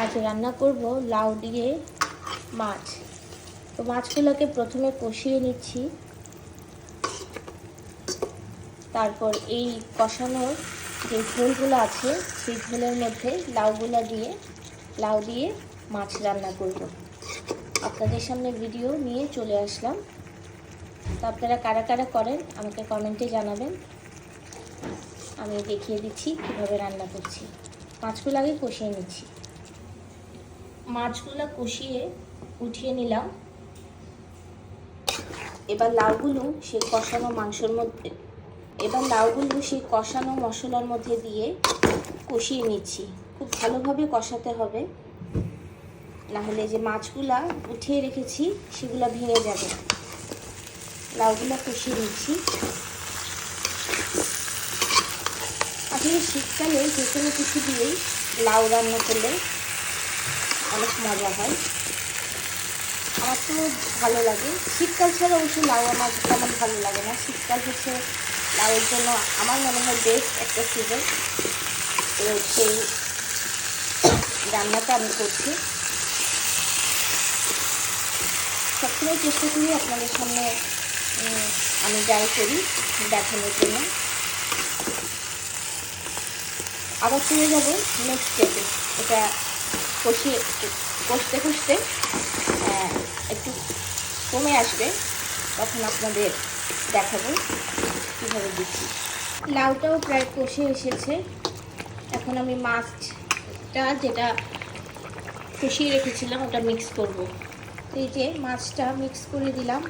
আজ রান্না করব লাউ দিয়ে মাছ। তো মাছগুলোকে প্রথমে কষিয়ে নিচ্ছি। তারপর এই কষানোর যে ঝোলগুলো আছে, সেই ঝোলের মধ্যে লাউগুলো দিয়ে, লাউ দিয়ে মাছ রান্না করব। আপনাদের সামনে ভিডিও নিয়ে চলে আসলাম। তো আপনারা কারা কারা করেন, আমাকে কমেন্টে জানাবেন। আমি দেখিয়ে দিচ্ছি কীভাবে রান্না করছি। মাছগুলো আগে কষিয়ে নিচ্ছি। মাছগুলো কষিয়ে উঠিয়ে নিলাম। এবার লাউগুলো সেই কষানো মাংসের মধ্যে, এবার লাউগুলো সেই কষানো মশলার মধ্যে দিয়ে কষিয়ে নিচ্ছি। খুব ভালোভাবে কষাতে হবে, নাহলে যে মাছগুলা উঠিয়ে রেখেছি সেগুলো ভেঙে যাবে। লাউগুলো কষিয়ে নিচ্ছি। আসলে শীতকালে যে কোনো কিছু দিয়েই লাউ রান্না করলে অনেক মজা হয়। আমার তো ভালো লাগে। শীতকাল ছাড়া অবশ্যই লাউ আমার তেমন ভালো লাগে না। শীতকাল হচ্ছে লাউয়ের জন্য আমার মনে হয় বেস্ট একটা সিজন তো সেই রান্নাটা আমি করছি। সবসময় চেষ্টা করি আপনাদের সামনে আমি যাই করি দেখানোর জন্য। আবার চলে যাব নেক্সট স্টেপে এটা কষিয়ে, কষতে কষতে একটু কমে আসবে। তখন আপনাদের দেখাবো কীভাবে দিচ্ছি। লাউটাও প্রায় কষে এসেছে। এখন আমি মাছটা যেটা কষিয়ে রেখেছিলাম, ওটা মিক্স করব। এই যে মাছটা মিক্স করে দিলাম।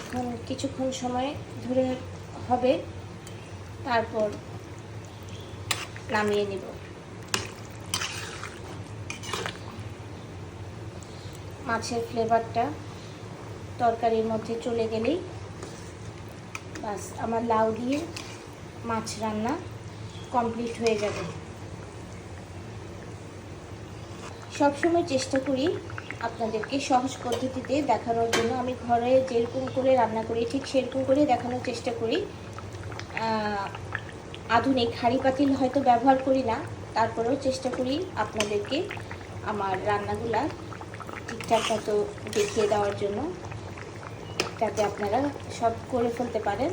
এখন কিছুক্ষণ সময় ধরে হবে। তারপর নামিয়ে নিব। মাছের ফ্লেভারটা তরকারির মধ্যে চলে গেলেই বাস, আমার লাউ দিয়ে মাছ রান্না কমপ্লিট হয়ে যাবে। সবসময় চেষ্টা করি আপনাদেরকে সহজ পদ্ধতিতে দেখানোর জন্য। আমি ঘরে যেরকম করে রান্না করি, ঠিক সেরকম করে দেখানোর চেষ্টা করি। আধুনিক হাঁড়ি পাতিল হয়তো ব্যবহার করি না, তারপরেও চেষ্টা করি আপনাদেরকে আমার রান্নাগুলা ঠিকঠাক মতো দেখিয়ে দেওয়ার জন্য, যাতে আপনারা সব করে ফেলতে পারেন।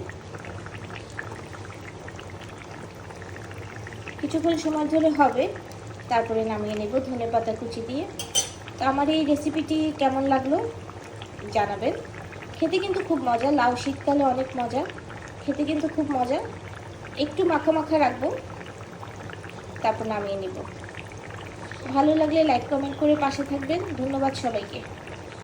কিছুক্ষণ সময় ধরে হবে, তারপরে নামিয়ে নেব ধনে পাতা কুচি দিয়ে। তো আমার এই রেসিপিটি কেমন লাগল জানাবেন। খেতে কিন্তু খুব মজা, লাউ শীতকালে অনেক মজা, খেতে কিন্তু খুব মজা। একটু মাখা মাখা রাখব। তারপর নামিয়ে নেব। ভালো লাগলে লাইক কমেন্ট করে পাশে থাকবেন। ধন্যবাদ সবাইকে।